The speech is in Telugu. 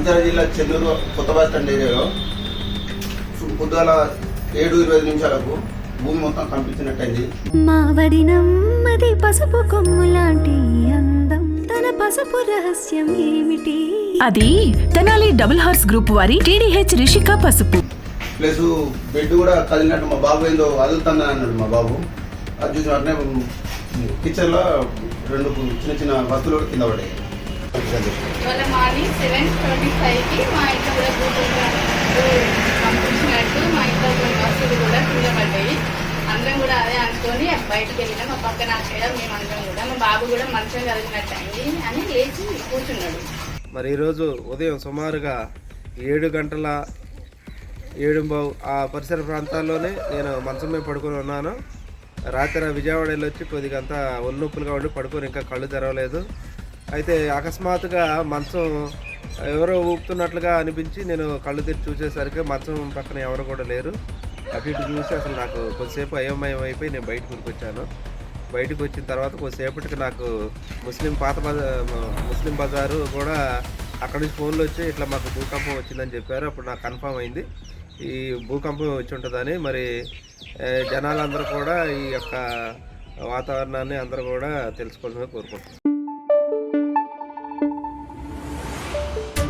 మంచిర్యాల జిల్లా చెన్నూరు కొత్త బస్ స్టాండ్ ఏరియాలో సు- పొద్దుగాల ఏడు ఇరవై నిమిషాలకు భూమి మొత్తం కంపించినట్టయింది మావడి నమ్మది పసుపు కొమ్ము లాంటి అందం. తన పసుపు రహస్యం ఏమిటి? అది తెనాలి డబుల్ హార్స్ గ్రూప్ వారి టీడీహెచ్ రిషిక పసుపు. ప్లస్ బెడ్ కూడా కదిలినట్టు మా బాబు ఏందో వదులుతుంది అన్నాడు మా బాబు. అది చూసిన వెంటనే కిచెన్లో రెండు చిన్న చిన్న వస్తువులు కూడా కింద పడ్డాయి. మార్నింగ్ సెవెన్ ఫైవ్కి మా ఇంట్లో కూడా పంపించినట్టు మా ఇంట్లో కొన్ని వస్తువులు కూడా కింద పడ్డాయి అందరం కూడా అదే అనుకొని బయటకు మా పక్కన మేము అందరం కూడా. మా బాబు కూడా మంచం కలిగినట్టు అయింది అని లేచి కూర్చున్నాడు. మరి ఈరోజు ఉదయం సుమారుగా ఏడు గంటల ఏడుంబావు ఆ పరిసర ప్రాంతాల్లోనే నేను మంచం మీద పడుకొని ఉన్నాను. రాత్రి విజయవాడ వెళ్ళి వచ్చి కొద్దిగా అంతా ఒళ్ళొప్పులుగా ఉండి పడుకొని ఇంకా కళ్ళు తెరవలేదు. అయితే అకస్మాత్తుగా మంచం ఎవరో ఊపుతున్నట్లుగా అనిపించి నేను కళ్ళు తెరిచి చూసేసరికి మంచం పక్కన ఎవరు కూడా లేరు. అటు ఇటు చూసి అసలు నాకు కొద్దిసేపు అయోమయం అయిపోయి నేను బయటకు వచ్చాను బయటకు వచ్చిన తర్వాత కొద్దిసేపటికి నాకు ముస్లిం పాత బజార్ ముస్లిం బజారు కూడా అక్కడి నుంచి ఫోన్లు వచ్చి ఇట్లా మాకు భూకంపం వచ్చిందని చెప్పారు. అప్పుడు నాకు కన్ఫర్మ్ అయింది. ఈ భూకంపం వచ్చి ఉంటుందని మరి జనాలందరూ కూడా ఈ యొక్క వాతావరణాన్ని అందరూ కూడా తెలుసుకోవాలని కోరుకుంటున్నాను